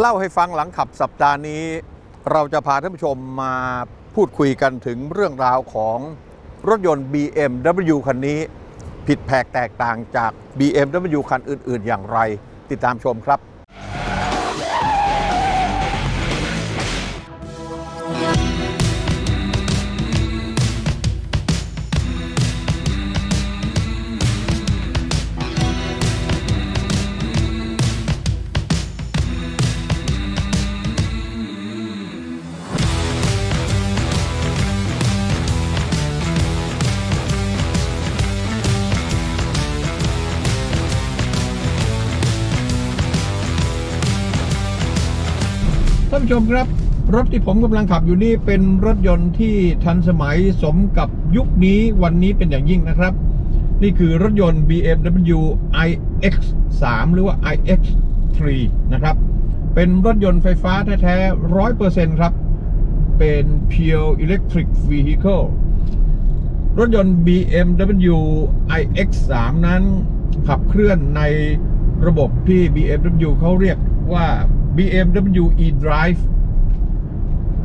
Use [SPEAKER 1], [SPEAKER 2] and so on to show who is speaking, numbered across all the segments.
[SPEAKER 1] เล่าให้ฟังหลังขับสัปดาห์นี้ เราจะพาท่านผู้ชมมาพูดคุยกันถึงเรื่องราวของรถยนต์ BMW คันนี้ ผิดแผกแตกต่างจาก BMW คันอื่น ๆ อย่างไร ติดตามชมครับ ท่านผู้ชมครับ รถที่ผมกำลังขับอยู่นี่เป็นรถยนต์ที่ทันสมัยสมกับยุคนี้วันนี้เป็นอย่างยิ่งนะครับ นี่คือรถยนต์ BMW iX3 หรือว่า iX3 นะครับ เป็นรถยนต์ไฟฟ้าแท้ๆร้อยเปอร์เซ็นต์ครับ เป็น pure electric vehicle รถยนต์ BMW iX3 นั้นขับเคลื่อนในระบบที่ BMW เขาเรียกว่า BMW eDrive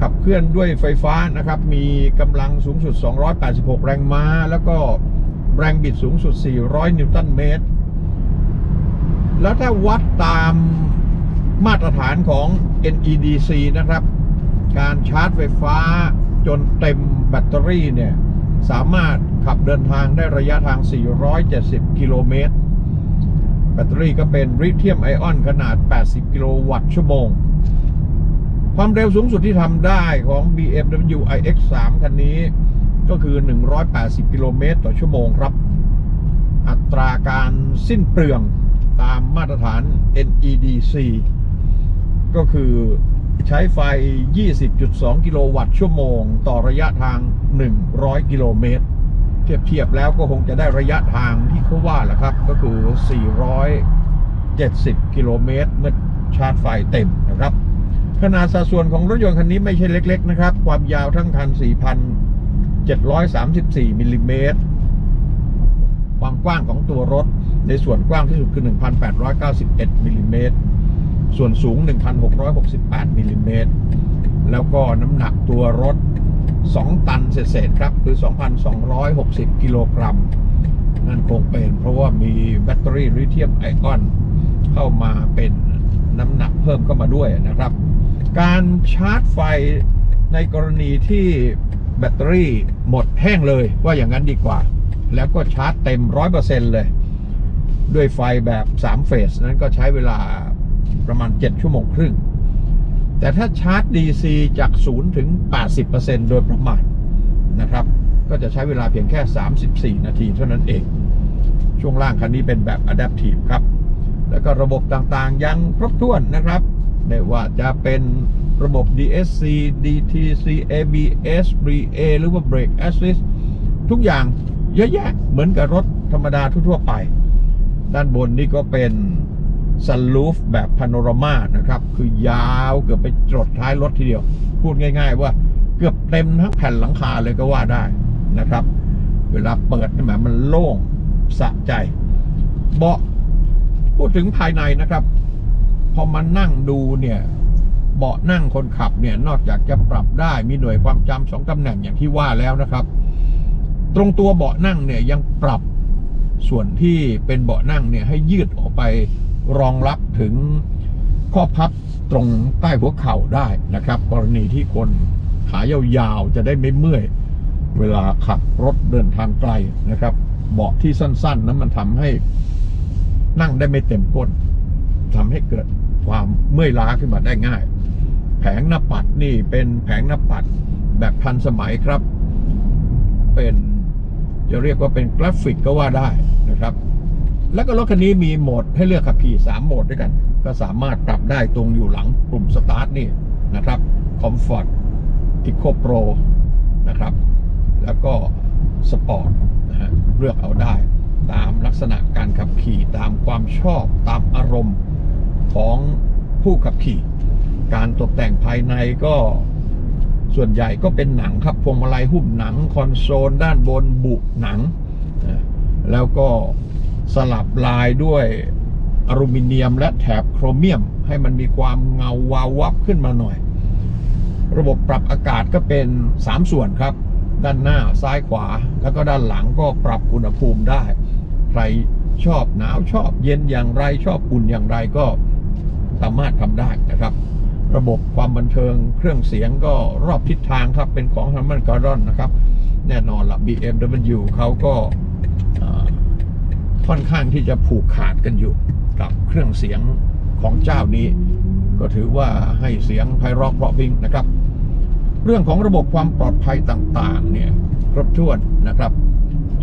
[SPEAKER 1] ขับเคลื่อนด้วยไฟฟ้านะครับ มีกำลังสูงสุด 286 แรงม้า แล้วก็แรงบิดสูงสุด 400 นิวตันเมตร แล้วถ้าวัดตามมาตรฐานของ NEDC นะครับ การชาร์จไฟฟ้าจนเต็มแบตเตอรี่เนี่ย สามารถขับเดินทางได้ระยะทาง 470 กิโลเมตร แบตเตอรี่ก็เป็นลิเธียมไอออนขนาด 80 กิโลวัตต์ชั่วโมง ความเร็วสูงสุดที่ทำได้ของ BMW iX3 คันนี้ก็คือ 180 กิโลเมตรต่อชั่วโมงครับ อัตราการสิ้นเปลืองตามมาตรฐาน NEDC ก็คือใช้ไฟ 20.2 กิโลวัตต์ชั่วโมง ต่อระยะทาง 100 กิโลเมตร เทียบเทียบแล้วก็คงจะได้ระยะทางที่เขาว่าแหละครับ ก็คือ 470 กิโลเมตร เมื่อชาร์จไฟเต็มนะครับ ขนาดสัดส่วนของรถยนต์คันนี้ไม่ใช่เล็ก ๆ นะครับ ความยาวทั้งคัน 4,734 มิลลิเมตร ความกว้างของตัวรถในส่วนกว้างที่สุดคือ 1,891 มิลลิเมตร ส่วนสูง 1,668 มิลลิเมตร แล้วก็น้ำหนักตัวรถ 2 ตันเศษๆครับ คือ 2,260 กิโลกรัม นั่นคงเป็นเพราะว่ามีแบตเตอรี่ลิเธียมไอออน เข้ามาเป็นน้ำหนักเพิ่มเข้ามาด้วยนะครับ การชาร์จไฟในกรณีที่แบตเตอรี่หมดแห้งเลยว่าอย่างนั้นดีกว่า แล้วก็ชาร์จเต็ม 100%เลย ด้วยไฟแบบ 3 เฟส นั้นก็ใช้เวลาประมาณ 7 ชั่วโมงครึ่ง แต่ถ้าชาร์จ DC จาก 0 ถึง 80%โดยประมาณนะครับ ก็จะใช้เวลาเพียงแค่ 34 นาทีเท่านั้นเอง ช่วงล่างคันนี้เป็นแบบ Adaptive ครับ แล้วก็ระบบต่างๆ ยังครบถ้วนนะครับ ไม่ว่าจะเป็นระบบ DSC DTC ABS BA หรือว่า Brake Assist ทุกอย่างเยอะแยะเหมือนกับรถธรรมดาทั่วๆไป ด้านบนนี่ก็เป็น ซันลูฟแบบพาโนรามานะครับ คือยาวเกือบไปจดท้ายรถทีเดียว พูดง่าย ๆ ว่าเกือบเต็มทั้งแผ่นหลังคาเลยก็ว่าได้นะครับ เวลาเปิดนี่หมายมันโล่งสะใจ เบาะพูดถึงภายในนะครับ พอมานั่งดูเนี่ยเบาะนั่งคนขับเนี่ยนอกจากจะปรับได้มีหน่วยความจำสองตำแหน่งอย่างที่ว่าแล้วนะครับ ตรงตัวเบาะนั่งเนี่ยยังปรับส่วนที่เป็นเบาะนั่งเนี่ยให้ยืดออกไป รองรับถึงข้อพับตรงใต้หัวเข่าได้นะครับ กรณีที่คนขายาวๆจะได้ไม่เมื่อย เวลาขับรถเดินทางไกลนะครับ เบาะที่สั้นๆนั้นมันทำให้นั่งได้ไม่เต็มก้นทำให้เกิดความเมื่อยล้าขึ้นมาได้ง่าย แผงหน้าปัดนี่เป็นแผงหน้าปัดแบบทันสมัยครับ เป็นจะเรียกว่าเป็นกราฟิกก็ว่าได้นะครับ แล้วก็รถคันนี้มีโหมดให้เลือกขับขี่3โหมดด้วยกัน ก็สามารถปรับได้ตรงอยู่หลังปุ่มสตาร์ทนี่นะครับ Comfort Eco Pro นะครับ แล้วก็สปอร์ตนะฮะเลือกเอาได้ ตามลักษณะการขับขี่ตามความชอบตามอารมณ์ของผู้ขับขี่ การตกแต่งภายในก็ส่วนใหญ่ก็เป็นหนังครับพวงมาลัยหุ้มหนังคอนโซลด้านบนบุหนังนะแล้วก็ สลับลายด้วยอลูมิเนียมและแถบโครเมียม ให้มันมีความเงาวาววับขึ้นมาหน่อย ระบบปรับอากาศก็เป็น 3 ส่วนครับ ด้านหน้าซ้ายขวา แล้วก็ด้านหลังก็ปรับอุณหภูมิได้ ใครชอบหนาวชอบเย็นอย่างไรชอบอุ่นอย่างไรก็สามารถทำได้นะครับ ระบบความบันเทิงเครื่องเสียงก็รอบทิศทางครับเป็นของ Harman Kardon นะครับ แน่นอนละ BMW เขาก็เอ่อ ค่อนข้างที่จะผูกขาดกันอยู่กับเครื่องเสียงของเจ้านี้ ก็ถือว่าให้เสียงไพเราะเพราะพิงนะครับ เรื่องของระบบความปลอดภัยต่างๆเนี่ยครบถ้วนนะครับ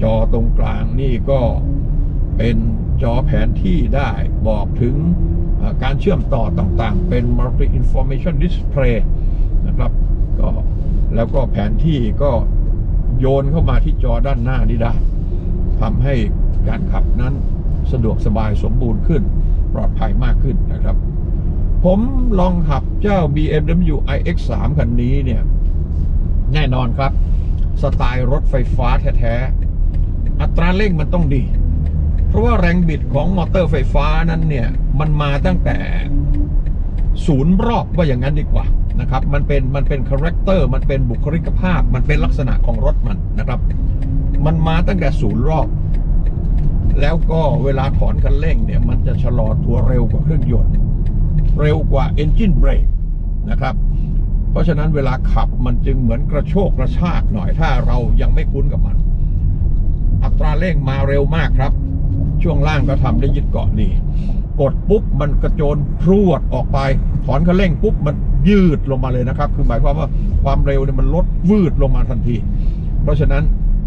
[SPEAKER 1] จอตรงกลางนี่ก็เป็นจอแผนที่ได้บอกถึงการเชื่อมต่อต่างๆ เป็น multi information display นะครับก็แล้วก็แผนที่ก็โยนเข้ามาที่จอด้านหน้านี้ได้ ทำให้การขับนั้นสะดวกสบายสมบูรณ์ขึ้น ปลอดภัยมากขึ้นนะครับ ผมลองขับเจ้า BMW iX3 คันนี้เนี่ยแน่นอนครับ สไตล์รถไฟฟ้าแท้ๆ อัตราเร่งมันต้องดี เพราะว่าแรงบิดของมอเตอร์ไฟฟ้านั้นเนี่ย มันมาตั้งแต่ศูนย์รอบว่าอย่างนั้นดีกว่านะครับ มันเป็นมันเป็นคาแรคเตอร์มันเป็นบุคลิกภาพ มันเป็นลักษณะของรถมันนะครับ มันมาตั้งแต่ศูนย์รอบ แล้วก็เวลาถอนคันเร่งเนี่ย มันจะชะลอตัวเร็วกว่าเครื่องยนต์ เร็วกว่า Engine Brake นะครับ เพราะฉะนั้นเวลาขับมันจึงเหมือนกระโชกกระชากหน่อยถ้าเรายังไม่คุ้นกับมัน อัตราเร่งมาเร็วมากครับ ช่วงล่างก็ทำได้ยึดเกาะดี กดปุ๊บมันกระโจนพรวดออกไป ถอนคันเร่งปุ๊บมันยืดลงมาเลยนะครับ คือหมายความว่าความเร็วเนี่ยมันลดวืดลงมาทันที เพราะฉะนั้น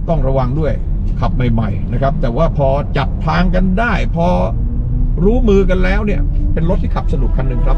[SPEAKER 1] ต้องระวังด้วยขับใหม่ๆนะครับ แต่ว่าพอจับทางกันได้ พอรู้มือกันแล้วเนี่ย เป็นรถที่ขับสนุกคันหนึ่งครับ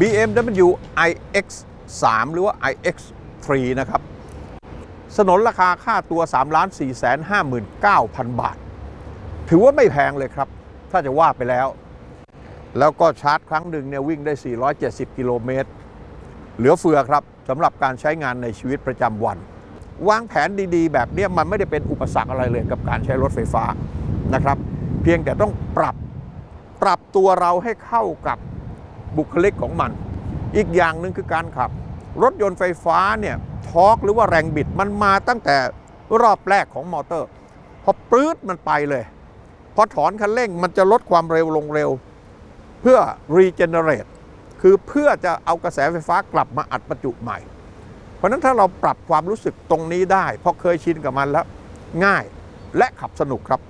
[SPEAKER 1] BMW iX 3 หรือว่า iX 3 นะครับ สนนราคาค่าตัว 3 4 5 9 0 0 0 บาท ถือว่าไม่แพงเลยครับ ถ้าจะว่าไปแล้ว แล้วก็ชาร์จครั้งหนึ่งเนี่ยวิ่งได้ 470 กิโลเมตร เหลือเฟือครับสำหรับการใช้งานในชีวิตประจำวัน วางแผนดีๆ แบบเนี้ยมันไม่ได้เป็นอุปสรรคอะไรเลยกับการใช้รถไฟฟ้านะครับ เพียงแต่ต้องปรับปรับตัวเราให้เข้ากับ บุคลิกของมัน อีกอย่างหนึ่งคือการขับ รถยนต์ไฟฟ้าเนี่ยทอร์กหรือว่าแรงบิดมันมาตั้งแต่รอบแรกของมอเตอร์ พอปลื้ดมันไปเลย พอถอนคันเร่งมันจะลดความเร็วลงเร็ว เพื่อ regenerate คือเพื่อจะเอากระแสไฟฟ้ากลับมาอัดประจุใหม่ เพราะฉะนั้นถ้าเราปรับความรู้สึกตรงนี้ได้ เพราะเคยชินกับมันแล้วง่ายและขับสนุกครับ